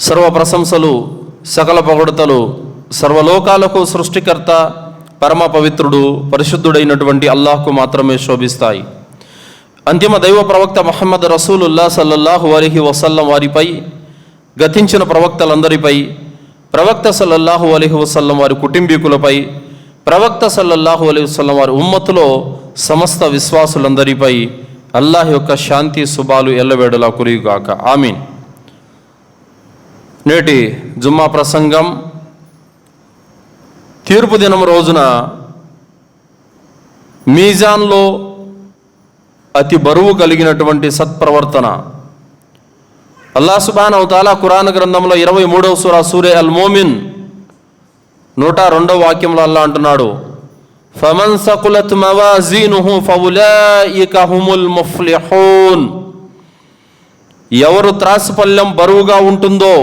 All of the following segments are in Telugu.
సర్వ ప్రశంసలు సకల పొగడతలు సర్వలోకాలకు సృష్టికర్త పరమ పవిత్రుడు పరిశుద్ధుడైనటువంటి అల్లాహ్కు మాత్రమే శోభిస్తాయి. అంతిమ దైవ ప్రవక్త మహమ్మద్ రసూలుల్లా సల్లల్లాహు అలీహి వసల్లం వారిపై గతించిన ప్రవక్తలందరిపై ప్రవక్త సల్లల్లాహు అలీహి వసల్లం వారి కుటుంబీకులపై ప్రవక్త సల్లల్లాహు అలీ వసల్లం వారి ఉమ్మతులో సమస్త విశ్వాసులందరిపై అల్లాహ్ యొక్క శాంతి శుభాలు ఎల్లవేడులా కురియుగాక. ఆమీన్. నేటి జుమ్మా ప్రసంగం తీర్పు దినం రోజున మీజాన్లో అతి బరువు కలిగినటువంటి సత్ప్రవర్తన. అల్లా సుబాన్ అవతాలా ఖురాన్ గ్రంథంలో ఇరవై మూడవ సూరా సూర్య అల్ మోమిన్ నూట రెండవ వాక్యంలో అల్లా అంటున్నాడు ఫమన్ సకులత్ మవాజీనుహు ఫౌలాయిక హుముల్ ముఫ్లిహూన్. ఎవరు త్రాసుపల్లెం బరువుగా ఉంటుందో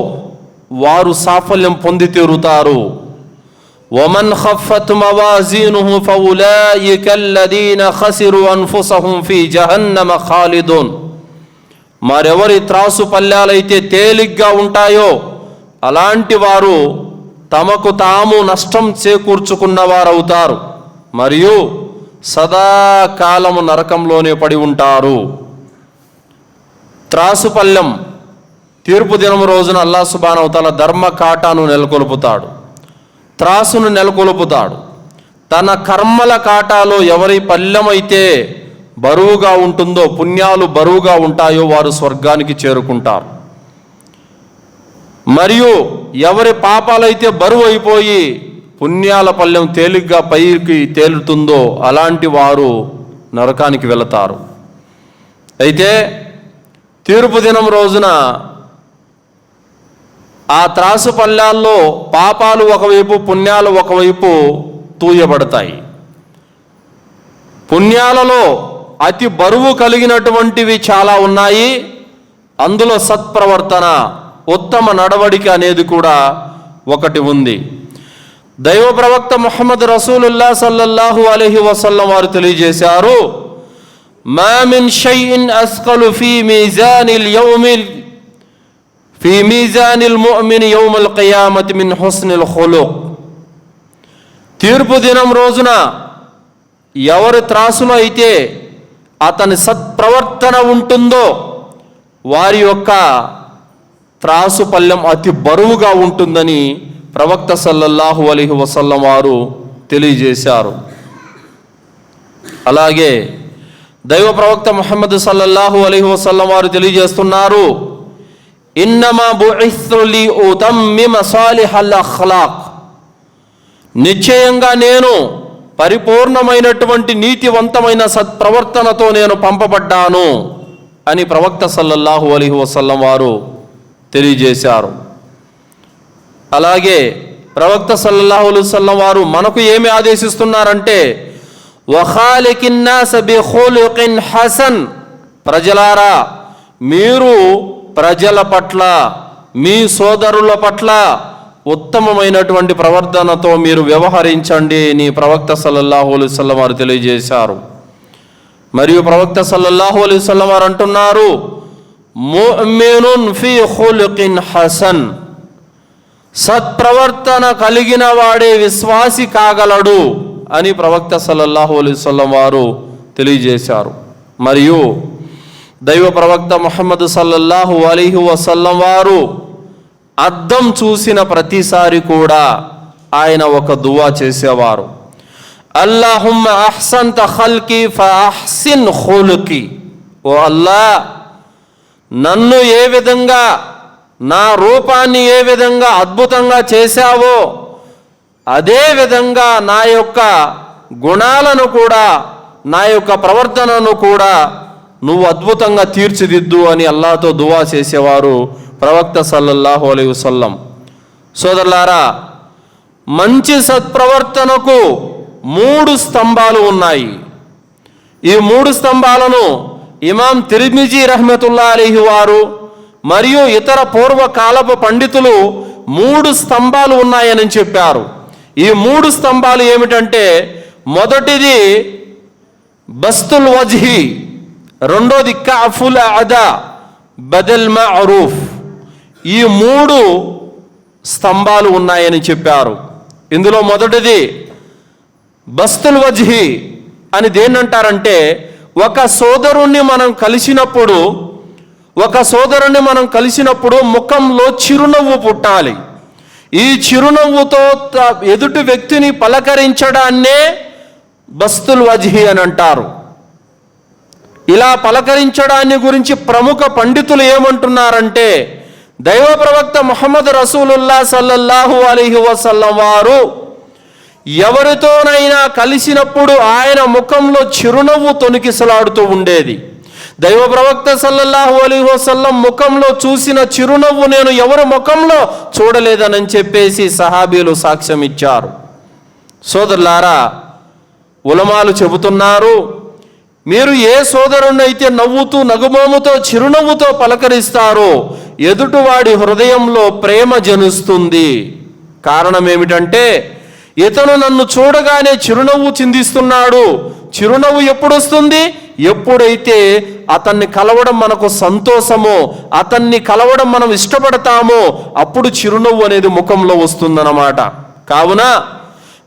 వారు సాఫల్యం పొంది తీరుతారు ومن خفت موازينه فأولئك الذين خسروا أنفسهم في جهنم خالدون మరెవరి త్రాసు పల్లాలైతే తేలిగ్గా ఉంటాయో అలాంటి వారు తమకు తాము నష్టం చేకూర్చుకున్న వారవుతారు మరియు సదాకాలము నరకంలోనే పడి ఉంటారు త్రాసుపల్లెం తీర్పు దినం రోజున అల్లా సుబానవతల ధర్మ కాటాను నెలకొల్పుతాడు. త్రాసును నెలకొల్పుతాడు. తన కర్మల కాటాలో ఎవరి పల్లెమైతే బరువుగా ఉంటుందో పుణ్యాలు బరువుగా ఉంటాయో వారు స్వర్గానికి చేరుకుంటారు. మరియు ఎవరి పాపాలైతే బరువు అయిపోయి పుణ్యాల పల్లెం తేలిగ్గా పైకి తేలుతుందో అలాంటి వారు నరకానికి వెళతారు. అయితే తీర్పు దినం రోజున ఆ త్రాసు పల్లాల్లో పాపాలు ఒకవైపు పుణ్యాలు ఒకవైపు తూయబడతాయి. పుణ్యాలలో అతి బరువు కలిగినటువంటివి చాలా ఉన్నాయి. అందులో సత్ప్రవర్తన ఉత్తమ నడవడిక అనేది కూడా ఒకటి ఉంది. దైవ ప్రవక్త ముహమ్మద్ రసూలుల్లా సల్లల్లాహు అలహి వసల్లం వారు తెలియజేశారు మామిన్ షైఇన్ అస్కలు ఫీ మీజానిల్ యౌమిల్ ఫీ మీజానిల్ ముഅమిన్ యౌమల్ ఖియామతి మిన్ హుస్నిల్ ఖులుక్ తీర్పు దినం రోజున ఎవరి త్రాసులో అయితే అతని సత్ప్రవర్తన ఉంటుందో వారి యొక్క త్రాసు పల్లెం అతి బరువుగా ఉంటుందని ప్రవక్త సల్లల్లాహు అలీహి వసల్లం వారు తెలియజేశారు అలాగే దైవ ప్రవక్త ముహమ్మద్ సల్లల్లాహు అలీహి వసల్లం వారు తెలియజేస్తున్నారు. ఇన్నమా బుఇస్తులి ఉతమ్మిమ సాలిహల్ అఖ్లాక్. నిశ్చయంగా నేను పరిపూర్ణమైనటువంటి నీతివంతమైన సత్ప్రవర్తనతో నేను పంపబడ్డాను అని ప్రవక్త సల్లల్లాహు అలీ వసల్లం వారు తెలియజేశారు. అలాగే ప్రవక్త సల్లల్లాహు అలైహి వసల్లం వారు మనకు ఏమి ఆదేశిస్తున్నారంటే వఖాలికిన్నాస బిఖులుకిన్ హసన్. ప్రజలారా మీరు ప్రజల పట్ల మీ సోదరుల పట్ల ఉత్తమమైనటువంటి ప్రవర్తనతో మీరు వ్యవహరించండి నీ ప్రవక్త సల్లల్లాహు వారు తెలియజేశారు. మరియు ప్రవక్త సల్లల్లాహు అలైహి వారు అంటున్నారు ఫీ హసన్. సత్ప్రవర్తన కలిగిన వాడే విశ్వాసి కాగలడు అని ప్రవక్త సల్లల్లాహు అలైవల్లం వారు తెలియజేశారు. మరియు దైవ ప్రవక్త మొహమ్మద్ సల్లల్లాహు అలీహు వసల్లం వారు అద్దం చూసిన ప్రతిసారి కూడా ఆయన ఒక దువా చేసేవారు. అల్లాహుమ్మ అహ్సంత ఖల్కి ఫహ్సిన్ ఖులుకి. ఓ అల్లా నన్ను ఏ విధంగా నా రూపాన్ని ఏ విధంగా అద్భుతంగా చేశావో అదే విధంగా నా యొక్క గుణాలను కూడా నా యొక్క ప్రవర్తనను కూడా నువ్వు అద్భుతంగా తీర్చిదిద్దు అని అల్లాతో దువా చేసేవారు ప్రవక్త సల్లల్లాహు అలైహి వసల్లం. సోదరులారా మంచి సత్ప్రవర్తనకు మూడు స్తంభాలు ఉన్నాయి. ఈ మూడు స్తంభాలను ఇమాం తిరిమిజీ రహమతుల్లా అలీహి వారు మరియు ఇతర పూర్వకాలపు పండితులు మూడు స్తంభాలు ఉన్నాయని చెప్పారు. ఈ మూడు స్తంభాలు ఏమిటంటే మొదటిది బస్తుల్ వజ్హి రెండోది కఫుల్ అదా బదల్ మరూఫ్. ఈ మూడు స్తంభాలు ఉన్నాయని చెప్పారు. ఇందులో మొదటిది బస్తుల్ వజ్హి అని దేన్నంటారంటే ఒక సోదరుణ్ణి మనం కలిసినప్పుడు ఒక సోదరుణ్ణి మనం కలిసినప్పుడు ముఖంలో చిరునవ్వు పుట్టాలి. ఈ చిరునవ్వుతో త- ఎదుటి వ్యక్తిని పలకరించడాన్నే బస్తుల్ వజ్హి అని అంటారు. ఇలా పలకరించడాన్ని గురించి ప్రముఖ పండితులు ఏమంటున్నారంటే దైవ ప్రవక్త ముహమ్మద్ రసూలుల్లా సల్లల్లాహు అలీహి వసల్లం వారు ఎవరితోనైనా కలిసినప్పుడు ఆయన ముఖంలో చిరునవ్వు తొనికిసలాడుతూ ఉండేది. దైవ ప్రవక్త సల్లల్లాహు అలీ వసల్లం ముఖంలో చూసిన చిరునవ్వు నేను ఎవరి ముఖంలో చూడలేదని చెప్పేసి సహాబీలు సాక్ష్యం ఇచ్చారు సోదరులారా ఉలమాలు చెబుతున్నారు మీరు ఏ సోదరునైతే నవ్వుతూ నగుమోముతో చిరునవ్వుతో పలకరిస్తారో ఎదుటివాడి హృదయంలో ప్రేమ జనుస్తుంది. కారణం ఏమిటంటే ఇతను నన్ను చూడగానే చిరునవ్వు చిందిస్తున్నాడు. చిరునవ్వు ఎప్పుడొస్తుంది? ఎప్పుడైతే అతన్ని కలవడం మనకు సంతోషమో అతన్ని కలవడం మనం ఇష్టపడతామో అప్పుడు చిరునవ్వు అనేది ముఖంలో వస్తుందన్నమాట. కావున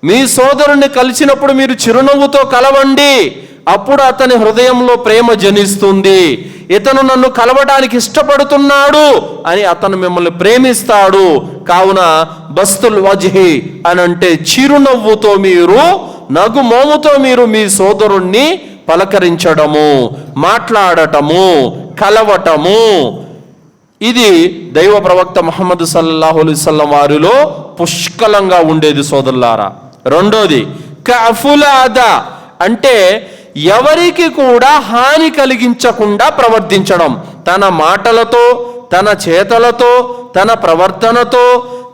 మీ సోదరుణ్ణి కలిసినప్పుడు మీరు చిరునవ్వుతో కలవండి. అప్పుడు అతని హృదయంలో ప్రేమ జనిస్తుంది. ఇతను నన్ను కలవడానికి ఇష్టపడుతున్నాడు అని అతను మిమ్మల్ని ప్రేమిస్తాడు. కావున బస్తుల్ వజ్హి అని అంటే చిరునవ్వుతో మీరు నగు మోముతో మీరు మీ సోదరుణ్ణి పలకరించడము మాట్లాడటము కలవటము. ఇది దైవ ప్రవక్త మహమ్మద్ సల్లల్లాహు అలైహి వారిలో పుష్కలంగా ఉండేది సోదరులారా. రెండోది కఫులాద అంటే ఎవరికి కూడా హాని కలిగించకుండా ప్రవర్తించడం. తన మాటలతో తన చేతలతో తన ప్రవర్తనతో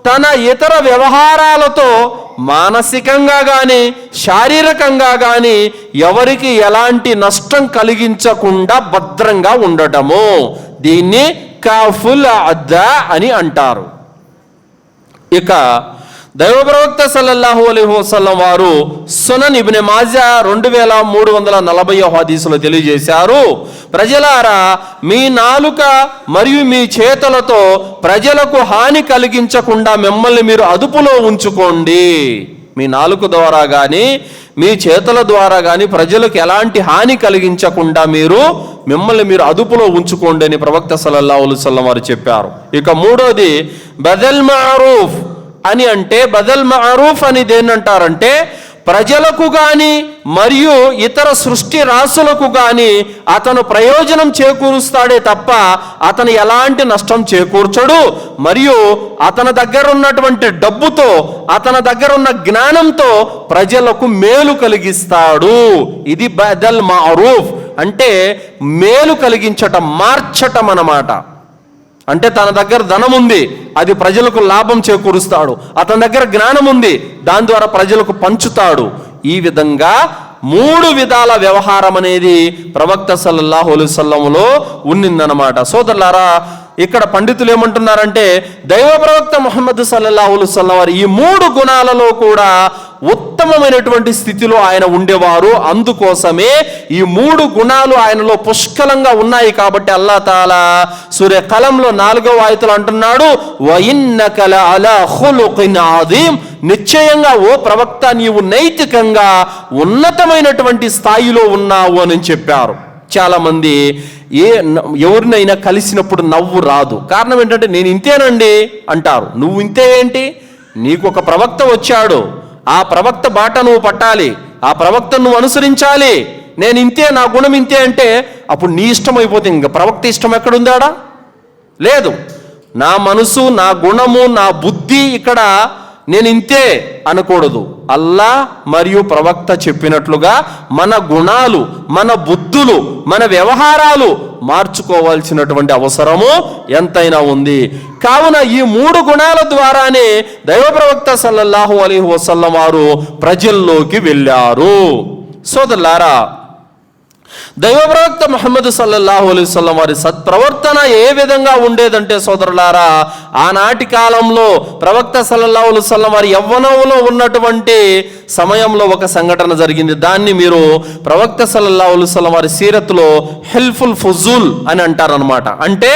తన ఇతర వ్యవహారాలతో మానసికంగా కానీ శారీరకంగా కానీ ఎవరికి ఎలాంటి నష్టం కలిగించకుండా భద్రంగా ఉండటము దీన్ని కాఫుల్ అద్ద అని అంటారు. ఇక దైవ ప్రవక్త సల్లల్లాహు అలీ వసల్లం వారు సునన్ ఇబ్నె మాజా రెండు వేల మూడు వందల నలభై హదీసులో తెలియజేశారు. ప్రజలారా మీ నాలుక మరియు మీ చేతులతో ప్రజలకు హాని కలిగించకుండా మిమ్మల్ని మీరు అదుపులో ఉంచుకోండి. మీ నాలుక ద్వారా కానీ మీ చేతుల ద్వారా కానీ ప్రజలకు ఎలాంటి హాని కలిగించకుండా మీరు మిమ్మల్ని మీరు అదుపులో ఉంచుకోండి అని ప్రవక్త సల్లల్లాహు అలైహి వారు చెప్పారు. ఇక మూడోది బదల్ మారూఫ్. అని అంటే బదల్ మారూఫ్ అని దేన్నంటారంటే ప్రజలకు కానీ మరియు ఇతర సృష్టి రాసులకు కానీ అతను ప్రయోజనం చేకూరుస్తాడే తప్ప అతను ఎలాంటి నష్టం చేకూర్చడు. మరియు అతని దగ్గర ఉన్నటువంటి డబ్బుతో అతని దగ్గర ఉన్న జ్ఞానంతో ప్రజలకు మేలు కలిగిస్తాడు. ఇది బదల్ మారూఫ్ అంటే మేలు కలిగించటం మార్చటం అన్నమాట. అంటే తన దగ్గర ధనం ఉంది అది ప్రజలకు లాభం చేకూరుస్తాడు. అతని దగ్గర జ్ఞానం ఉంది దాని ద్వారా ప్రజలకు పంచుతాడు. ఈ విధంగా మూడు విధాల వ్యవహారం అనేది ప్రవక్త సల్లల్లాహు అలైహి ఉన్నిందనమాట సోదరులారా ఇక్కడ పండితులు ఏమంటున్నారంటే దైవ ప్రవక్త ముహమ్మద్ సల్లల్లాహు అలైహి ఈ మూడు గుణాలలో కూడా ఉత్తమమైనటువంటి స్థితిలో ఆయన ఉండేవారు. అందుకోసమే ఈ మూడు గుణాలు ఆయనలో పుష్కలంగా ఉన్నాయి కాబట్టి అల్లా తాలా సూర్య కలంలో నాలుగవ ఆయతలు అంటున్నాడు వయిన్నకల అలా ఖులుఖిన్ నిశ్చయంగా ఓ ప్రవక్త నీవు నైతికంగా ఉన్నతమైనటువంటి స్థాయిలో ఉన్నావు అని చెప్పారు. చాలా మంది ఏ ఎవరినైనా కలిసినప్పుడు నవ్వు రాదు. కారణం ఏంటంటే నేను ఇంతేనండి అంటారు. నువ్వు ఇంతే ఏంటి? నీకు ఒక ప్రవక్త వచ్చాడు. ఆ ప్రవక్త బాట నువ్వు పట్టాలి. ఆ ప్రవక్త నువ్వు అనుసరించాలి. నేను ఇంతే నా గుణం ఇంతే అంటే అప్పుడు నీ ఇష్టం అయిపోతుంది. ఇంకా ప్రవక్త ఇష్టం ఎక్కడుందాడా? లేదు. నా మనసు నా గుణము నా బుద్ధి ఇక్కడ నేను ఇంతే అనకూడదు. అల్లా మరియు ప్రవక్త చెప్పినట్లుగా మన గుణాలు మన బుద్ధులు మన వ్యవహారాలు మార్చుకోవాల్సినటువంటి అవసరము ఎంతైనా ఉంది. కావున ఈ మూడు గుణాల ద్వారానే దైవ ప్రవక్త సల్లల్లాహు అలీహి వసల్లం వారు ప్రజల్లోకి వెళ్ళారు. సోదరులారా దైవప్రవక్త మహమ్మద్ సల్లల్లాహు అలైహి వసల్లం వారి సత్ప్రవర్తన ఏ విధంగా ఉండేదంటే సోదరులారా ఆనాటి కాలంలో ప్రవక్త సల్లల్లాహు అలైహి వసల్లం వారి యవ్వనంలో ఉన్నటువంటి సమయంలో ఒక సంఘటన జరిగింది. దాన్ని మీరు ప్రవక్త సల్లల్లాహు అలైహి వసల్లం వారి సీరత్లో హెల్ఫుల్ ఫుజూల్ అని అంటారనమాట అంటే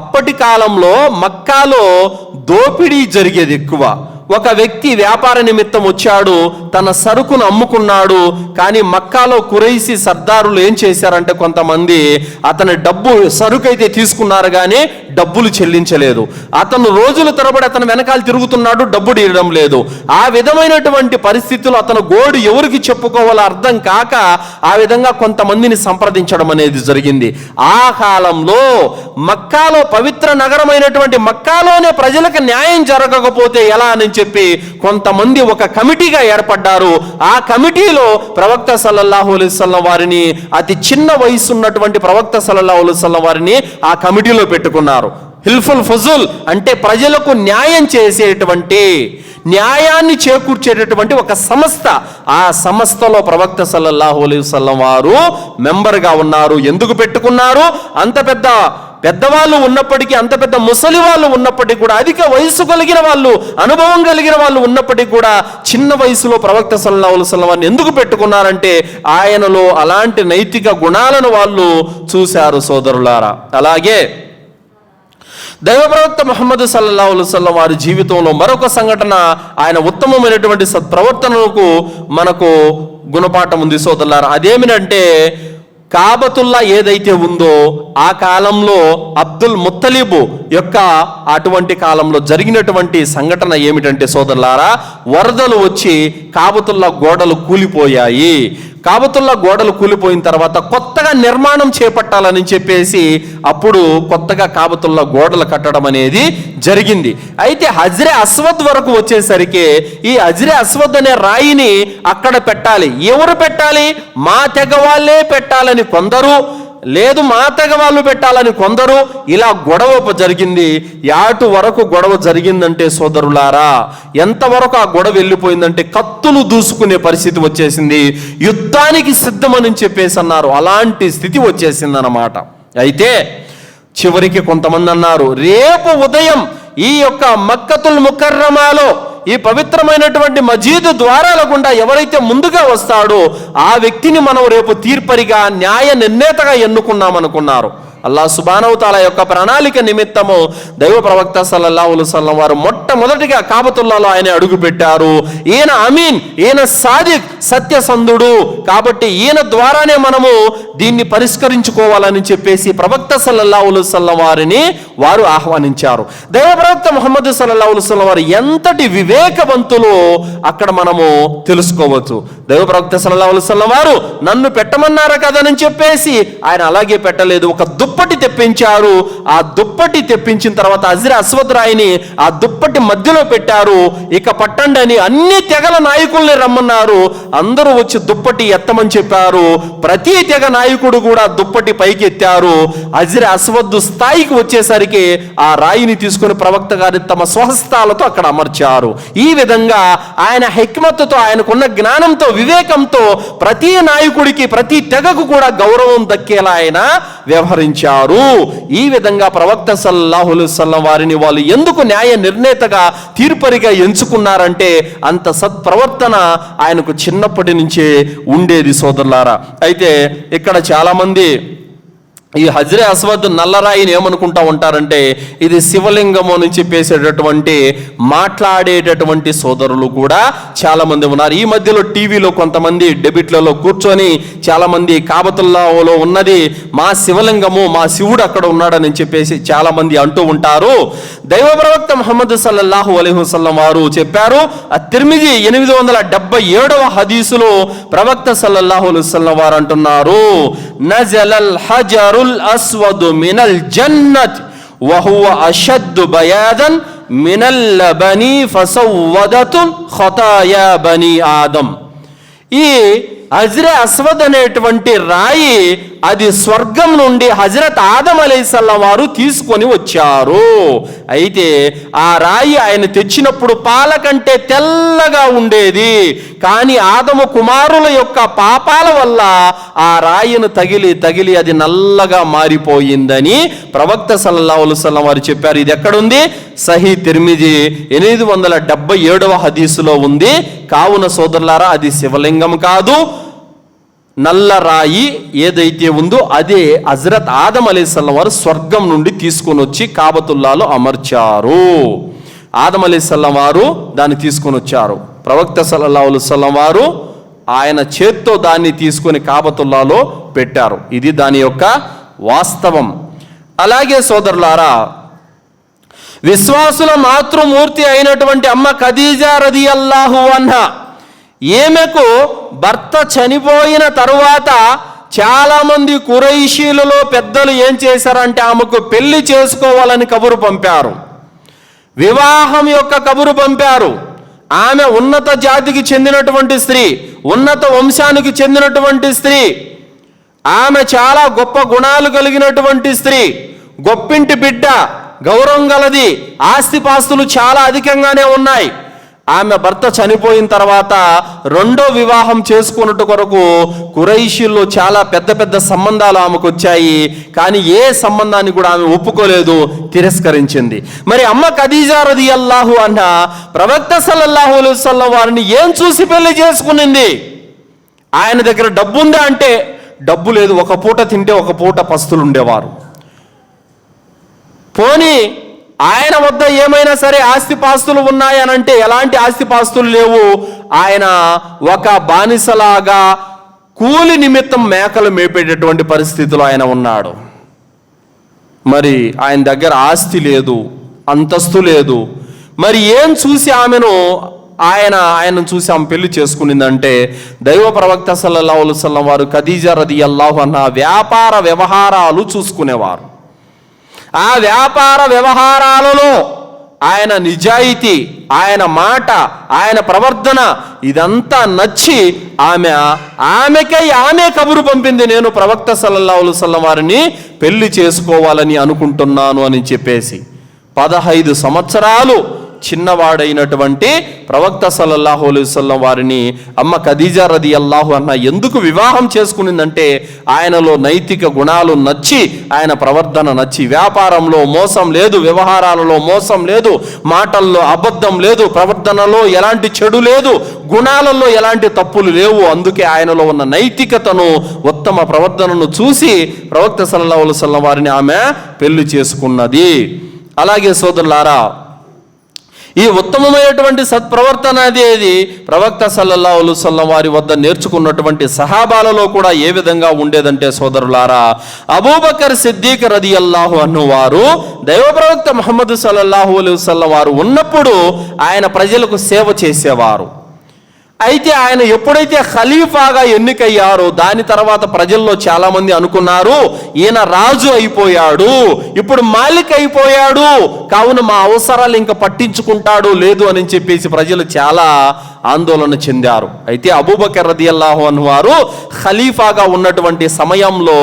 అప్పటి కాలంలో మక్కాలో దోపిడీ జరిగేది ఎక్కువ. ఒక వ్యక్తి వ్యాపార నిమిత్తం వచ్చాడు తన సరుకును అమ్ముకున్నాడు కానీ మక్కాలో కురైసి సర్దారులు ఏం చేశారంటే కొంతమంది అతని డబ్బు సరుకు అయితే తీసుకున్నారు కానీ డబ్బులు చెల్లించలేదు. అతను రోజుల తరబడి అతను వెనకాల తిరుగుతున్నాడు డబ్బు తీయడం లేదు. ఆ విధమైనటువంటి పరిస్థితులు అతను గోడు ఎవరికి చెప్పుకోవాలో అర్థం కాక ఆ విధంగా కొంతమందిని సంప్రదించడం అనేది జరిగింది. ఆ కాలంలో మక్కాలో పవిత్ర నగరమైనటువంటి మక్కాలోనే ప్రజలకు న్యాయం జరగకపోతే ఎలా అని చెప్పి కొంతమంది ఒక కమిటీగా ఏర్పడ్డారు. ఆ కమిటీలో ప్రవక్త సల్లల్లాహు అలైవల్లం వారిని అతి చిన్న వయసు ఉన్నటువంటి ప్రవక్త సల్లల్లాహు అలైవల్లం వారిని ఆ కమిటీలో పెట్టుకున్నారు. హిల్ఫుల్ ఫజుల్ అంటే ప్రజలకు న్యాయం చేసేటువంటి న్యాయాన్ని చేకూర్చేటటువంటి ఒక సంస్థ. ఆ సంస్థలో ప్రవక్త సల్లల్లాహు అలైవల్లం వారు మెంబర్గా ఉన్నారు. ఎందుకు పెట్టుకున్నారు? అంత పెద్ద పెద్దవాళ్ళు ఉన్నప్పటికీ అంత పెద్ద ముసలి వాళ్ళు ఉన్నప్పటికీ కూడా అధిక వయసు కలిగిన వాళ్ళు అనుభవం కలిగిన వాళ్ళు ఉన్నప్పటికీ కూడా చిన్న వయసులో ప్రవక్త సల్లల్లాహు సల్లాన్ని ఎందుకు పెట్టుకున్నారంటే ఆయనలో అలాంటి నైతిక గుణాలను వాళ్ళు చూశారు సోదరులారా. అలాగే దైవప్రవక్త మహమ్మద్ సల్లాహు సల్లం వారి జీవితంలో మరొక సంఘటన ఆయన ఉత్తమమైనటువంటి సత్ప్రవర్తనకు మనకు గుణపాఠం ఉంది సోదరులారా. అదేమిటంటే కాబతుల్లా ఏదైతే ఉందో ఆ కాలంలో అబ్దుల్ ముత్తలీబు యొక్క అటువంటి కాలంలో జరిగినటువంటి సంఘటన ఏమిటంటే సోదరులారా వరదలు వచ్చి కాబతుల్లా గోడలు కూలిపోయాయి. కాబతుల్లా గోడలు కూలిపోయిన తర్వాత కొత్తగా నిర్మాణం చేపట్టాలని చెప్పేసి అప్పుడు కొత్తగా కాబతుల్లా గోడలు కట్టడం అనేది జరిగింది. అయితే హజ్రే అస్వద్ వరకు వచ్చేసరికి ఈ హజ్రే అస్వద్ అనే రాయిని అక్కడ పెట్టాలి. ఎవరు పెట్టాలి? మా తెగ వాళ్ళే పెట్టాలని కొందరు లేదు మా తెగ వాళ్ళు పెట్టాలని కొందరు ఇలా గొడవ జరిగింది. యాటు వరకు గొడవ జరిగిందంటే సోదరులారా ఎంతవరకు ఆ గొడవ వెళ్ళిపోయిందంటే కత్తులు దూసుకునే పరిస్థితి వచ్చేసింది. యుద్ధానికి సిద్ధమని చెప్పేసి అన్నారు. అలాంటి స్థితి వచ్చేసింది అన్నమాట అయితే చివరికి కొంతమంది అన్నారు రేపు ఉదయం ఈ యొక్క మక్కతుల్ ముకర్రమాలో ఈ పవిత్రమైనటువంటి మజీదు ద్వారాల గుండా ఎవరైతే ముందుగా వస్తాడో ఆ వ్యక్తిని మనం రేపు తీర్పరిగా న్యాయ నిర్ణేతగా ఎన్నుకున్నామనుకున్నారు. అల్లా సుబానవుతాల యొక్క ప్రణాళిక నిమిత్తము దైవ ప్రవక్త సల్లల్లా సల్లం వారు మొట్టమొదటిగా కాబతుల్లాలో ఆయన అడుగు పెట్టారు ఈయన అమీన్ ఈయన సాదిక్ సత్యసంధుడు. కాబట్టి ఈయన ద్వారానే మనము దీన్ని పరిష్కరించుకోవాలని చెప్పేసి ప్రవక్త సల్లల్లా సల్లం వారిని వారు ఆహ్వానించారు. దైవ ప్రవక్త ముహమ్మద్ సల్లల్లా సల్లం వారు ఎంతటి వివేకవంతులు అక్కడ మనము తెలుసుకోవచ్చు. దైవ ప్రవక్త సల్లల్లా సల్లం వారు నన్ను పెట్టమన్నారు కదని చెప్పేసి ఆయన అలాగే పెట్టలేదు. ఒక దుప్పటి తెప్పించారు. ఆ దుప్పటి తెప్పించిన తర్వాత అజిరా అశ్వత్రాయిని ఆ దుప్పటి మధ్యలో పెట్టారు. ఇక పట్టండి అని అన్ని తెగల నాయకుల్ని రమ్మన్నారు. అందరూ వచ్చి దుప్పటి ఎత్తమని చెప్పారు. ప్రతి తెగ నాయకుడు కూడా దుప్పటి పైకి ఎత్తారు. అజిరా అశ్వద్దు స్థాయికి వచ్చేసరికి ఆ రాయిని తీసుకుని ప్రవక్త గారి తమ స్వహస్తాలతో అక్కడ అమర్చారు. ఈ విధంగా ఆయన హెక్మత్తుతో ఆయనకున్న జ్ఞానంతో వివేకంతో ప్రతి నాయకుడికి ప్రతి తెగకు కూడా గౌరవం దక్కేలా ఆయన వ్యవహరించారు. ఈ విధంగా ప్రవక్త సల్లాహులు సల్లం వారిని వాళ్ళు ఎందుకు న్యాయ నిర్ణేతగా తీర్పరిగా ఎంచుకున్నారంటే అంత సత్ప్రవర్తన ఆయనకు చిన్నప్పటి నుంచే ఉండేది సోదరులారా. అయితే ఇక్కడ చాలామంది ఈ హజ్రే అస్వద్ నల్లరాయిని ఏమనుకుంటా ఉంటారంటే ఇది శివలింగము అని చెప్పేసేటటువంటి మాట్లాడేటటువంటి సోదరులు కూడా చాలామంది ఉన్నారు. ఈ మధ్యలో టీవీలో కొంతమంది డెబిట్లలో కూర్చొని చాలామంది కాబతుల్లాలో ఉన్నది మా శివలింగము మా శివుడు అక్కడ ఉన్నాడని చెప్పేసి చాలామంది అంటూ ఉంటారు. దైవ ప్రవక్త మహమ్మద్ సల్లల్లాహు అలైహి వసల్లం వారు చెప్పారు ఆ తిరిమిది ఎనిమిది వందల డెబ్బై ఏడవ హదీసులో ప్రవక్త సల్లల్లాహు అలైహి వారు అంటున్నారు నజలల్ అస్వదు మినల్ జన్నత్ వహువ అషద్దు బయాదన్ మినల్ లబని ఫసవ్వదతున్ ఖతాయా బని ఆదం ఈ హజ్రే అస్వద్ అనేటువంటి రాయి అది స్వర్గం నుండి హజరత్ ఆదం అలైసల్లం వారు తీసుకొని వచ్చారు. అయితే ఆ రాయి ఆయన తెచ్చినప్పుడు పాల కంటే తెల్లగా ఉండేది. కానీ ఆదము కుమారుల యొక్క పాపాల వల్ల ఆ రాయిను తగిలి తగిలి అది నల్లగా మారిపోయిందని ప్రవక్త సల్లల్లాహు సల్లం వారు చెప్పారు. ఇది ఎక్కడుంది? సహీ తిరిమిది ఎనిమిది వందల డెబ్బై ఏడవ హదీసులో ఉంది. కావున సోదరులారా అది శివలింగం కాదు. నల్ల రాయి ఏదైతే ఉందో అదే హజరత్ ఆదం అలీసల్లం వారు స్వర్గం నుండి తీసుకొని వచ్చి కాబతుల్లాలో అమర్చారు. ఆదం అలీసల్లం వారు దాన్ని తీసుకొని వచ్చారు. ప్రవక్త సల్లల్లా అలుసల్లం వారు ఆయన చేత్తో దాన్ని తీసుకొని కాబతుల్లాలో పెట్టారు. ఇది దాని యొక్క వాస్తవం. అలాగే సోదరులారా విశ్వాసుల మాతృమూర్తి అయినటువంటి అమ్మ ఖదీజా రది అల్లాహు అన్హా ఈమెకు భర్త చనిపోయిన తరువాత చాలామంది కురైషీలలో పెద్దలు ఏం చేశారంటే ఆమెకు పెళ్ళి చేసుకోవాలని కబురు పంపారు. వివాహం యొక్క కబురు పంపారు. ఆమె ఉన్నత జాతికి చెందినటువంటి స్త్రీ ఉన్నత వంశానికి చెందినటువంటి స్త్రీ ఆమె చాలా గొప్ప గుణాలు కలిగినటువంటి స్త్రీ గొప్పింటి బిడ్డ గౌరవం గలది ఆస్తిపాస్తులు చాలా అధికంగానే ఉన్నాయి. ఆమె భర్త చనిపోయిన తర్వాత రెండో వివాహం చేసుకున్నట్టు కొరకు కురైషీల్లో చాలా పెద్ద పెద్ద సంబంధాలు ఆమెకు వచ్చాయి. కానీ ఏ సంబంధాన్ని కూడా ఆమె ఒప్పుకోలేదు తిరస్కరించింది. మరి అమ్మ ఖదీజారది అల్లాహు అన్న ప్రవక్త సల్లల్లాహు అలైహి వారిని ఏం చూసి పెళ్ళి చేసుకునింది? ఆయన దగ్గర డబ్బు ఉందా అంటే డబ్బు లేదు ఒక పూట తింటే ఒక పూట పస్తులు ఉండేవారు పోనీ ఆయన వద్ద ఏమైనా సరే ఆస్తిపాస్తులు ఉన్నాయనంటే ఎలాంటి ఆస్తిపాస్తులు లేవు? ఆయన ఒక బానిసలాగా కూలి నిమిత్తం మేకలు మేపేటటువంటి పరిస్థితిలో ఆయన ఉన్నాడు. మరి ఆయన దగ్గర ఆస్తి లేదు అంతస్తు లేదు. మరి ఏం చూసి ఆమెను ఆయన ఆయనను చూసి ఆమె పెళ్ళి చేసుకునిందంటే దైవ ప్రవక్త సల్లల్లాహు అలైహి వారు ఖదీజా రది అల్లాహు అన్న వ్యాపార వ్యవహారాలు చూసుకునేవారు. ఆ వ్యాపార వ్యవహారాలలో ఆయన నిజాయితీ ఆయన మాట ఆయన ప్రవర్తన ఇదంతా నచ్చి ఆమె ఆమెకై ఆమె కబురు పంపింది. నేను ప్రవక్త సల్లల్లాహు అలైహి వారిని పెళ్ళి చేసుకోవాలని అనుకుంటున్నాను అని చెప్పేసి పదహైదు సంవత్సరాలు చిన్నవాడైనటువంటి ప్రవక్త సల్లల్లాహు అలైహి వారిని అమ్మ ఖదీజా రది అల్లాహు అన్న ఎందుకు వివాహం చేసుకునిందంటే ఆయనలో నైతిక గుణాలు నచ్చి ఆయన ప్రవర్తన నచ్చి వ్యాపారంలో మోసం లేదు వ్యవహారాలలో మోసం లేదు మాటల్లో అబద్ధం లేదు ప్రవర్తనలో ఎలాంటి చెడు లేదు గుణాలలో ఎలాంటి తప్పులు లేవు. అందుకే ఆయనలో ఉన్న నైతికతను ఉత్తమ ప్రవర్తనను చూసి ప్రవక్త సల్లల్లాహు అలైహి వారిని ఆమె పెళ్ళి చేసుకున్నది. అలాగే సోదరులారా ఈ ఉత్తమమైనటువంటి సత్ప్రవర్తన అనేది ప్రవక్త సల్లల్లా అలైహి వారి వద్ద నేర్చుకున్నటువంటి సహాబాలలో కూడా ఏ విధంగా ఉండేదంటే సోదరులారా? అబూబకర్ సిద్దీక్ రది అల్లాహు అన్నవారు దైవ ప్రవక్త మహమ్మద్ సల్లల్లాహు అలైహి వారు ఉన్నప్పుడు ఆయన ప్రజలకు సేవ చేసేవారు. అయితే ఆయన ఎప్పుడైతే ఖలీఫాగా ఎన్నికయ్యారో దాని తర్వాత ప్రజల్లో చాలామంది అనుకున్నారు ఈయన రాజు అయిపోయాడు ఇప్పుడు మాలిక్ అయిపోయాడు కావున మా అవసరాలు ఇంకా పట్టించుకుంటాడు లేదు అని చెప్పేసి ప్రజలు చాలా ఆందోళన చెందారు. అయితే అబూబకర్ రదియల్లాహు అను వారు ఖలీఫాగా ఉన్నటువంటి సమయంలో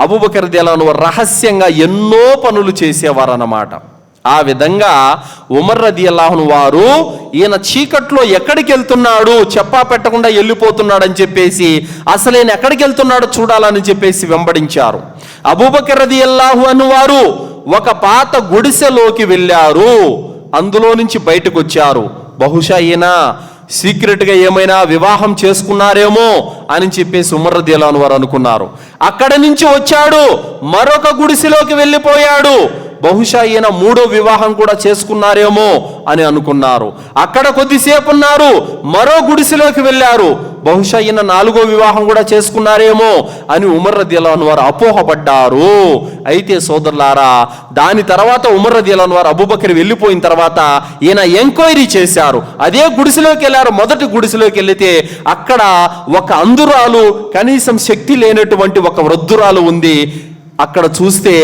అబూబకర్ రదియల్లాహు రహస్యంగా ఎన్నో పనులు చేసేవారు అన్నమాట ఆ విధంగా ఉమర్ రది అల్లాహును వారు ఈయన చీకట్లో ఎక్కడికి వెళ్తున్నాడు చెప్పా పెట్టకుండా వెళ్ళిపోతున్నాడని చెప్పేసి అసలు ఈయన ఎక్కడికి వెళ్తున్నాడో చూడాలని చెప్పేసి వెంబడించారు. అబూబకర్ రది అల్లాహు అను వారు ఒక పాత గుడిసెలోకి వెళ్ళారు. అందులో నుంచి బయటకు వచ్చారు బహుశా ఈయన సీక్రెట్గా ఏమైనా వివాహం చేసుకున్నారేమో అని చెప్పేసి ఉమర్ రది వారు అనుకున్నారు. అక్కడ నుంచి వచ్చాడు. మరొక గుడిసెలోకి వెళ్ళిపోయాడు. బహుశా ఈయన మూడో వివాహం కూడా చేసుకున్నారేమో అని అనుకున్నారు. అక్కడ కొద్దిసేపు ఉన్నారు మరో గుడిసెలోకి వెళ్ళారు. బహుశా ఈయన నాలుగో వివాహం కూడా చేసుకున్నారేమో అని ఉమర్ రదియలాన్ వారు అపోహపడ్డారు. అయితే సోదరులారా దాని తర్వాత ఉమర్ రదియలాన్ వారు అబూబకర్ వెళ్ళిపోయిన తర్వాత ఈయన ఎంక్వైరీ చేశారు. అదే గుడిసెలోకి వెళ్ళారు. మొదటి గుడిసెలోకి వెళితే అక్కడ ఒక అందురాలు కనీసం శక్తి లేనటువంటి ఒక వృద్ధురాలు ఉంది. అక్కడ చూస్తే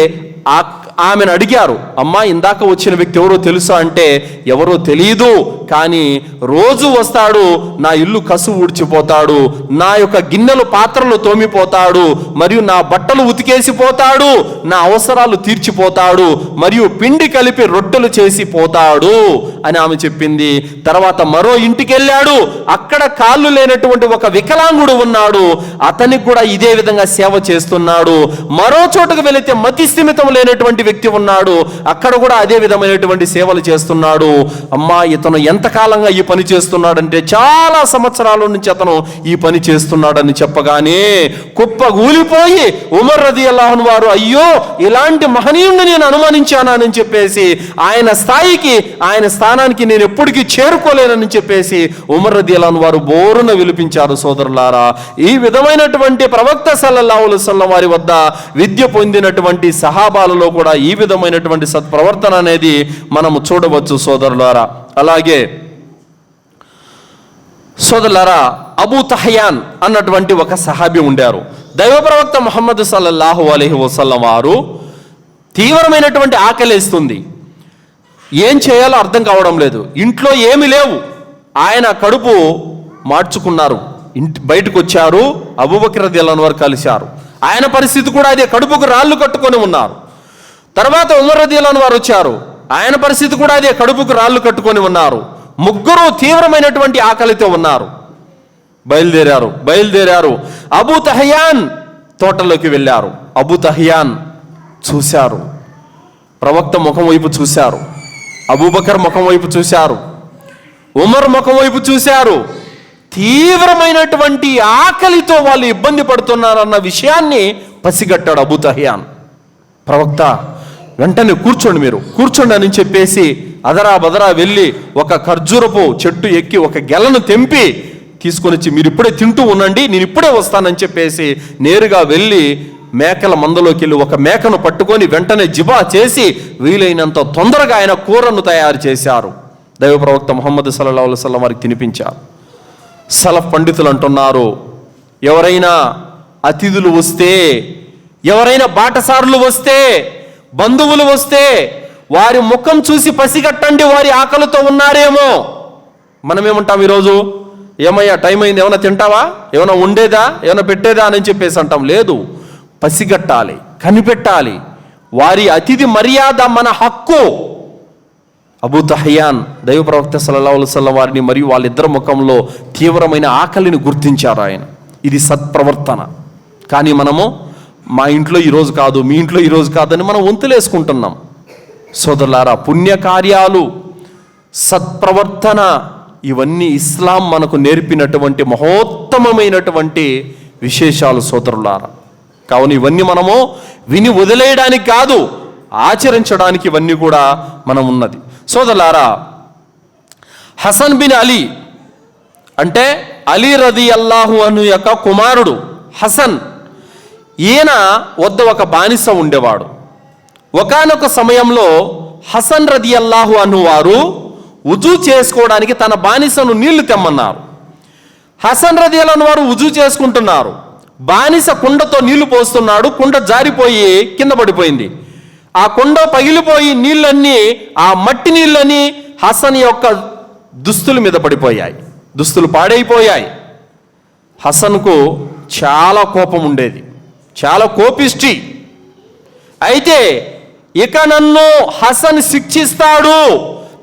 ఆ ఆమెను అడిగారు అమ్మా ఇందాక వచ్చిన వ్యక్తి ఎవరో తెలుసా? అంటే ఎవరో తెలియదు కానీ రోజు వస్తాడు నా ఇల్లు కసు ఊడ్చిపోతాడు నా యొక్క గిన్నెలు పాత్రలు తోమిపోతాడు మరియు నా బట్టలు ఉతికేసిపోతాడు నా అవసరాలు తీర్చిపోతాడు మరియు పిండి కలిపి రొట్టెలు చేసి పోతాడు అని ఆమె చెప్పింది. తర్వాత మరో ఇంటికి వెళ్ళాడు అక్కడ కాళ్ళు లేనటువంటి ఒక వికలాంగుడు ఉన్నాడు. అతనికి కూడా ఇదే విధంగా సేవ చేస్తున్నాడు. మరో చోటుకు వెళితే మతి స్థిమితం లేనటువంటి విధమైనటువంటి వ్యక్తి ఉన్నాడు అక్కడ కూడా అదే విధమైనటువంటి సేవలు చేస్తున్నాడు. అమ్మా ఇతను ఎంతకాలంగా ఈ పని చేస్తున్నాడంటే చాలా సంవత్సరాల నుంచి అతను ఈ పని చేస్తున్నాడని చెప్పగానే కుప్ప కూలిపోయి ఉమర్ రది అల్లాహన్ వారు అయ్యో ఇలాంటి మహనీయుడిని నేను అనుమానించానని చెప్పేసి ఆయన స్థాయికి ఆయన స్థానానికి నేను ఎప్పటికీ చేరుకోలేనని చెప్పేసి ఉమర్ రది అల్లాహన్ వారు బోరున విలిపించారు. సోదరులారా ఈ విధమైనటువంటి ప్రవక్త సల్లల్లాహు వారి వద్ద విద్య పొందినటువంటి సహాబాలలో కూడా ఈ విధమైనటువంటి సత్ప్రవర్తన అనేది మనము చూడవచ్చు సోదరులారా. అలాగే సోదరులారా అబూ తహయాన్ అన్నటువంటి ఒక సహాబి ఉండారు. దైవ ప్రవక్త ముహమ్మద్ సల్లల్లాహు అలైహి వసల్లం వారు తీవ్రమైనటువంటి ఆకలిస్తుంది. ఏం చేయాలో అర్థం కావడం లేదు. ఇంట్లో ఏమి లేవు. ఆయన కడుపు మార్చుకున్నారు. ఇంటి బయటకు వచ్చారు అబూబకర్ వారు కలిశారు. ఆయన పరిస్థితి కూడా అదే. కడుపుకు రాళ్ళు కట్టుకొని ఉన్నారు. తర్వాత ఉమర్ వారు వచ్చారు. ఆయన పరిస్థితి కూడా అదే కడుపుకు రాళ్ళు కట్టుకొని ఉన్నారు. ముగ్గురు తీవ్రమైనటువంటి ఆకలితో ఉన్నారు. బయలుదేరారు బయలుదేరారు. అబూ తహయాన్ తోటలోకి వెళ్ళారు. అబూ తహయాన్ చూశారు. ప్రవక్త ముఖం వైపు చూశారు. అబూబకర్ ముఖం వైపు చూశారు. ఉమర్ ముఖం వైపు చూశారు. తీవ్రమైనటువంటి ఆకలితో వాళ్ళు ఇబ్బంది పడుతున్నారన్న విషయాన్ని పసిగట్టాడు అబూ తహయాన్. ప్రవక్త వెంటనే కూర్చోండి మీరు. కూర్చోండి అని చెప్పేసి అదరా బదరా వెళ్ళి ఒక ఖర్జూరపు చెట్టు ఎక్కి ఒక గెలను తెంపి తీసుకొని వచ్చి మీరు ఇప్పుడే తింటూ ఉండండి నేను ఇప్పుడే వస్తానని చెప్పేసి నేరుగా వెళ్ళి మేకల మందలోకి వెళ్ళి ఒక మేకను పట్టుకొని వెంటనే జిబా చేసి వీలైనంత తొందరగా ఆయన కూరను తయారు చేశారు. దైవ ప్రవక్త ముహమ్మద్ సల్లల్లాహు వసల్లం వారికి తినిపించారు. సలఫ్ పండితులు అంటున్నారు ఎవరైనా అతిథులు వస్తే ఎవరైనా బాటసారులు వస్తే బంధువులు వస్తే వారి ముఖం చూసి పసిగట్టండి వారి ఆకలితో ఉన్నారేమో. మనమేముంటాం ఈరోజు? ఏమయ్యా టైం అయింది ఏమైనా తింటావా? ఏమైనా ఉండేదా? ఏమైనా పెట్టేదా అని చెప్పేసి అంటాం. లేదు పసిగట్టాలి కనిపెట్టాలి. వారి అతిథి మర్యాద మన హక్కు. అబూ తహయాన్ దైవ ప్రవక్త సల్లల్లాహు వారిని మరియు వాళ్ళిద్దరి ముఖంలో తీవ్రమైన ఆకలిని గుర్తించారు ఆయన. ఇది సత్ప్రవర్తన. కానీ మనము మా ఇంట్లో ఈరోజు కాదు మీ ఇంట్లో ఈరోజు కాదని మనం వంతులేసుకుంటున్నాం. సోదరులారా పుణ్యకార్యాలు సత్ప్రవర్తన ఇవన్నీ ఇస్లాం మనకు నేర్పినటువంటి మహోత్తమమైనటువంటి విశేషాలు సోదరులారా. కావున ఇవన్నీ మనము విని వదిలేయడానికి కాదు ఆచరించడానికి ఇవన్నీ కూడా మనం ఉన్నది. సోదరులారా హసన్ బిన్ అలీ అంటే అలీ రది అల్లాహు అను యొక్క కుమారుడు హసన్ ఈయన వద్ద ఒక బానిస ఉండేవాడు. ఒకానొక సమయంలో హసన్ రది అల్లాహు అను వారు ఉజూ చేసుకోవడానికి తన బానిసను నీళ్ళు తెమ్మన్నారు. హసన్ రది అల్లాహు వారు ఉజూ చేసుకుంటున్నారు. బానిస కుండతో నీళ్ళు పోస్తున్నాడు కుండ జారిపోయి కింద పడిపోయింది. ఆ కుండ పగిలిపోయి నీళ్ళన్నీ ఆ మట్టి నీళ్ళని హసన్ యొక్క దుస్తుల మీద పడిపోయాయి. దుస్తులు పాడైపోయాయి. హసన్కు చాలా కోపం ఉండేది. చాలా కోపిష్టి. అయితే ఇక నన్ను హసన్ శిక్షిస్తాడు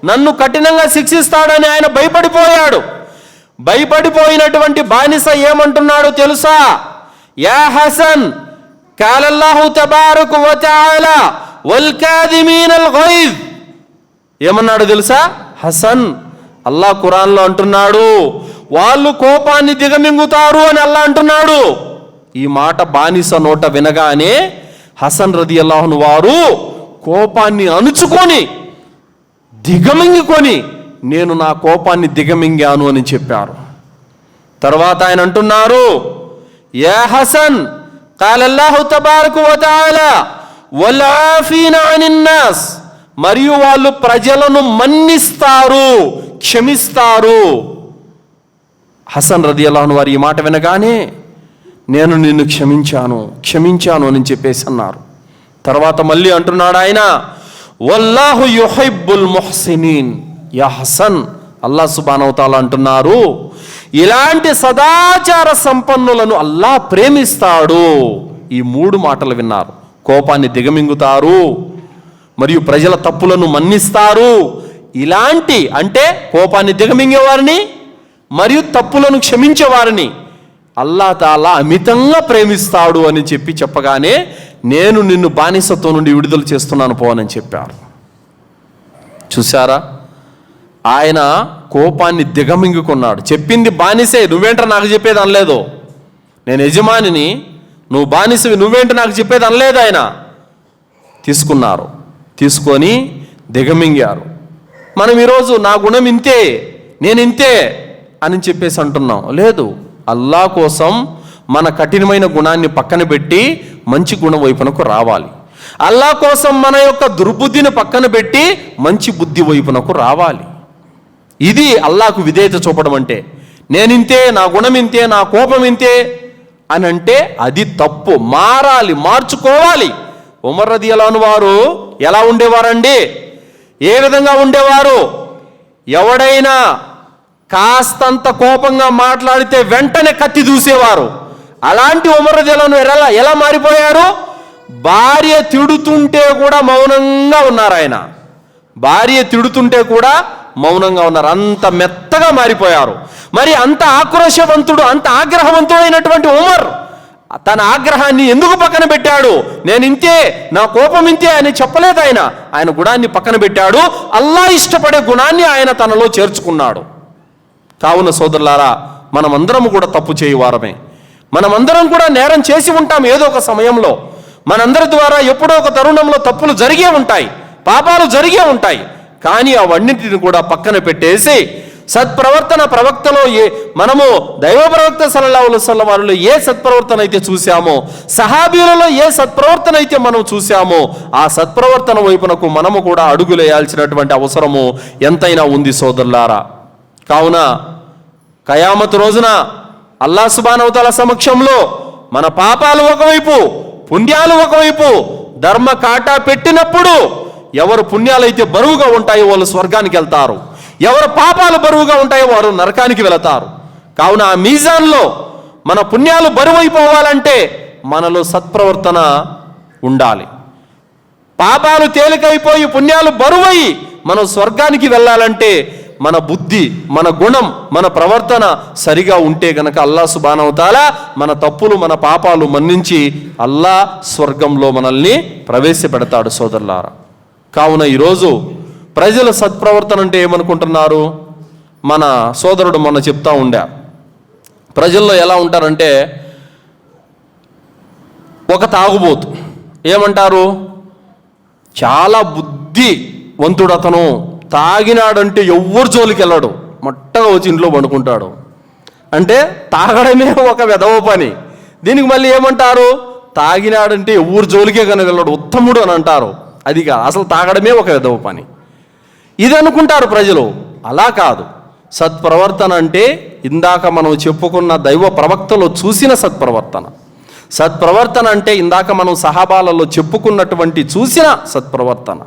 నన్ను కఠినంగా శిక్షిస్తాడని ఆయన భయపడిపోయాడు. భయపడిపోయినటువంటి బానిస ఏమంటున్నాడు తెలుసా? యా హసన్ కాలల్లాహు తబారకు ఏమన్నాడు తెలుసా? హసన్ అల్లా ఖురాన్లో అంటున్నాడు వాళ్ళు కోపాన్ని దిగమింగుతారు అని అల్లా అంటున్నాడు. ఈ మాట బానిస నోట వినగానే హసన్ రది అల్లాహను వారు కోపాన్ని అణుచుకొని దిగమింగుకొని నేను నా కోపాన్ని దిగమింగాను అని చెప్పారు. తర్వాత ఆయన అంటున్నారు ఏ హసన్ మరియు వాళ్ళు ప్రజలను మన్నిస్తారు క్షమిస్తారు. హసన్ రది అల్లాహన్ వారు ఈ మాట వినగానే నేను నిన్ను క్షమించాను క్షమించాను అని చెప్పేసి అన్నారు. తర్వాత మళ్ళీ అంటున్నాడు ఆయన వల్లాహు యుహైబుల్ మొహసినీన్. యహసన్ అల్లా సుబానవతాలు అంటున్నారు ఇలాంటి సదాచార సంపన్నులను అల్లా ప్రేమిస్తాడు. ఈ మూడు మాటలు విన్నారు. కోపాన్ని దిగమింగుతారు మరియు ప్రజల తప్పులను మన్నిస్తారు. ఇలాంటి అంటే కోపాన్ని దిగమింగేవారిని మరియు తప్పులను క్షమించేవారిని అల్లా తాలా అమితంగా ప్రేమిస్తాడు అని చెప్పి చెప్పగానే నేను నిన్ను బానిసత్వం నుండి విడుదల చేస్తున్నాను పోనని చెప్పారు. చూసారా ఆయన కోపాన్ని దిగమింగుకున్నాడు. చెప్పింది బానిసే నువ్వేంట నాకు చెప్పేది అనలేదు? నేను యజమానిని నువ్వు బానిసవి నువ్వేంట నాకు చెప్పేది అనలేదు ఆయన? తీసుకున్నారు. తీసుకొని దిగమింగారు. మనం ఈరోజు నా గుణం ఇంతే నేను ఇంతే అని చెప్పేసి అంటున్నాం. లేదు. అల్లా కోసం మన కఠినమైన గుణాన్ని పక్కన పెట్టి మంచి గుణం వైపునకు రావాలి. అల్లా కోసం మన యొక్క దుర్బుద్ధిని పక్కన పెట్టి మంచి బుద్ధి వైపునకు రావాలి. ఇది అల్లాకు విధేయత చూపడం అంటే నేనింతే నా గుణం ఇంతే నా కోపం ఇంతే అని అంటే అది తప్పు. మారాలి మార్చుకోవాలి. ఉమర్ రదియలాను వారు ఎలా ఉండేవారండి? ఏ విధంగా ఉండేవారు? ఎవడైనా కాస్తంత కోపంగా మాట్లాడితే వెంటనే కత్తి దూసేవారు. అలాంటి ఉమర్ ఎలా ఎలా మారిపోయారు? భార్య తిడుతుంటే కూడా మౌనంగా ఉన్నారు ఆయన. భార్య తిడుతుంటే కూడా మౌనంగా ఉన్నారు. అంత మెత్తగా మారిపోయారు. మరి అంత ఆక్రోశవంతుడు అంత ఆగ్రహవంతుడైనటువంటి ఉమర్ తన ఆగ్రహాన్ని ఎందుకు పక్కన పెట్టాడు? నేను ఇంతే నా కోపం ఇంతే అని చెప్పలేదు ఆయన. ఆయన గుణాన్ని పక్కన పెట్టాడు. అల్లా ఇష్టపడే గుణాన్ని ఆయన తనలో చేర్చుకున్నాడు. కావున సోదరులారా మనమందరం కూడా తప్పు చేయువారమే. మనమందరం కూడా నేరం చేసి ఉంటాం ఏదో ఒక సమయంలో. మనందరి ద్వారా ఎప్పుడో ఒక తరుణంలో తప్పులు జరిగే ఉంటాయి పాపాలు జరిగే ఉంటాయి. కానీ అవన్నింటిని కూడా పక్కన పెట్టేసి సత్ప్రవర్తన ప్రవక్తలో ఏ మనము దైవ ప్రవక్త సల్లల్లాహుల వారిలో ఏ సత్ప్రవర్తన అయితే చూసామో సహాబీలలో ఏ సత్ప్రవర్తన అయితే మనం చూసామో ఆ సత్ప్రవర్తన వైపునకు మనము కూడా అడుగులేయాల్సినటువంటి అవసరము ఎంతైనా ఉంది సోదరులారా. కావున కయామతు రోజున అల్లా సుబానవతల సమక్షంలో మన పాపాలు ఒకవైపు పుణ్యాలు ఒకవైపు ధర్మ కాటా పెట్టినప్పుడు ఎవరు పుణ్యాలైతే బరువుగా ఉంటాయో వాళ్ళు స్వర్గానికి వెళ్తారు. ఎవరు పాపాలు బరువుగా ఉంటాయో వారు నరకానికి వెళతారు. కావున ఆ మీజాన్లో మన పుణ్యాలు బరువైపోవాలంటే మనలో సత్ప్రవర్తన ఉండాలి. పాపాలు తేలికైపోయి పుణ్యాలు బరువై మనం స్వర్గానికి వెళ్ళాలంటే మన బుద్ధి మన గుణం మన ప్రవర్తన సరిగా ఉంటే గనక అల్లా సుబానవుతాలా మన తప్పులు మన పాపాలు మన్నించి అల్లా స్వర్గంలో మనల్ని ప్రవేశపెడతాడు సోదరులారా. కావున ఈరోజు ప్రజల సత్ప్రవర్తన అంటే ఏమనుకుంటున్నారు? మన సోదరుడు మొన్న చెప్తా ఉండా ప్రజల్లో ఎలా ఉంటారంటే ఒక తాగుబోతు. ఏమంటారు? చాలా బుద్ధివంతుడు అతను తాగినాడంటే ఎవ్వరు జోలికి వెళ్ళాడు మొట్టగా వచ్చి ఇంట్లో పండుకుంటాడు. అంటే తాగడమే ఒక వెధవ పని. దీనికి మళ్ళీ ఏమంటారు? తాగినాడంటే ఎవ్వరు జోలికే కనుక వెళ్ళాడు. ఉత్తముడు అని అంటారు. అది కాదు. అసలు తాగడమే ఒక విధవ పని. ఇది అనుకుంటారు ప్రజలు. అలా కాదు. సత్ప్రవర్తన అంటే ఇందాక మనం చెప్పుకున్న దైవ ప్రవక్తలో చూసిన సత్ప్రవర్తన. సత్ప్రవర్తన అంటే ఇందాక మనం సహాబాలలో చెప్పుకున్నటువంటి చూసిన సత్ప్రవర్తన.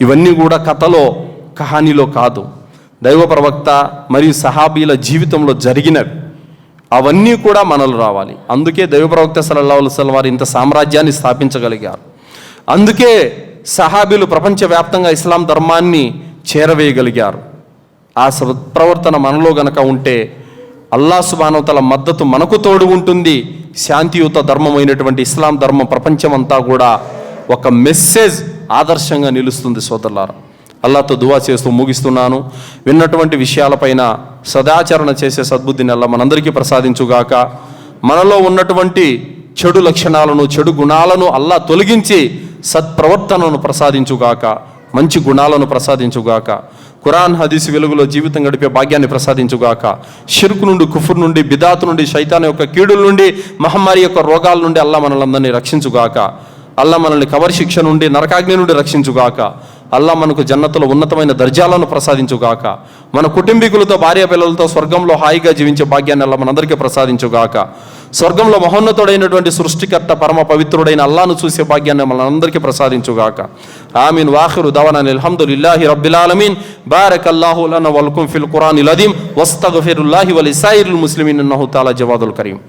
ఇవన్నీ కూడా కథలో కహానీలో కాదు. దైవ ప్రవక్త మరియు సహాబీల జీవితంలో జరిగినవి. అవన్నీ కూడా మనలో రావాలి. అందుకే దైవ ప్రవక్త సలల్లా అలైహి వారు ఇంత సామ్రాజ్యాన్ని స్థాపించగలిగారు. అందుకే సహాబీలు ప్రపంచవ్యాప్తంగా ఇస్లాం ధర్మాన్ని చేరవేయగలిగారు. ఆ సత్ప్రవర్తన మనలో గనక ఉంటే అల్లా సుబానవతల మద్దతు మనకు తోడు ఉంటుంది. శాంతియుత ధర్మమైనటువంటి ఇస్లాం ధర్మం ప్రపంచమంతా కూడా ఒక మెసేజ్ ఆదర్శంగా నిలుస్తుంది సోదరులారా. అల్లాతో దువా చేస్తూ ముగిస్తున్నాను. విన్నటువంటి విషయాలపైన సదాచరణ చేసే సద్బుద్ధిని అల్లా మనందరికీ ప్రసాదించుగాక. మనలో ఉన్నటువంటి చెడు లక్షణాలను చెడు గుణాలను అల్లా తొలగించి సత్ప్రవర్తనను ప్రసాదించుగాక. మంచి గుణాలను ప్రసాదించుగాక. ఖురాన్ హదీస్ వెలుగులో జీవితం గడిపే భాగ్యాన్ని ప్రసాదించుగాక. షిరుకు నుండి కుఫుర్ నుండి బిదాతు నుండి శైతాన్ యొక్క కీడుల నుండి మహమ్మారి యొక్క రోగాల నుండి అల్లా మనలందరినీ రక్షించుగాక. అల్లా మనల్ని కవర్ శిక్ష నుండి నరకాగ్ని నుండి రక్షించుగాక. అల్లా మనకు జన్నతలో ఉన్నతమైన దర్జాలను ప్రసాదించుగాక. మన కుటుంబీకులతో భార్య పిల్లలతో స్వర్గంలో హాయిగా జీవించే భాగ్యాన్ని అల్లా మనందరికీ ప్రసాదించుగాక. స్వర్గంలో మహోన్నతుడైనటువంటి సృష్టికర్త పరమ పవిత్రుడైన అల్లాను చూసే భాగ్యాన్ని మనందరికీ ప్రసాదించుగాక. ఆమీన్. వాహరు దవనన్ అల్హమ్దులిల్లాహి రబ్బిలాలమీన్ బారక్ అల్లాహు లన వల్కుం ఫిల్ ఖురానిల్ అదీం. వస్తగఫిరుల్లాహి వలిసాయిరుల్ ముస్లిమీన్. అన్నహు తాలా జవాదుల్ కరీం.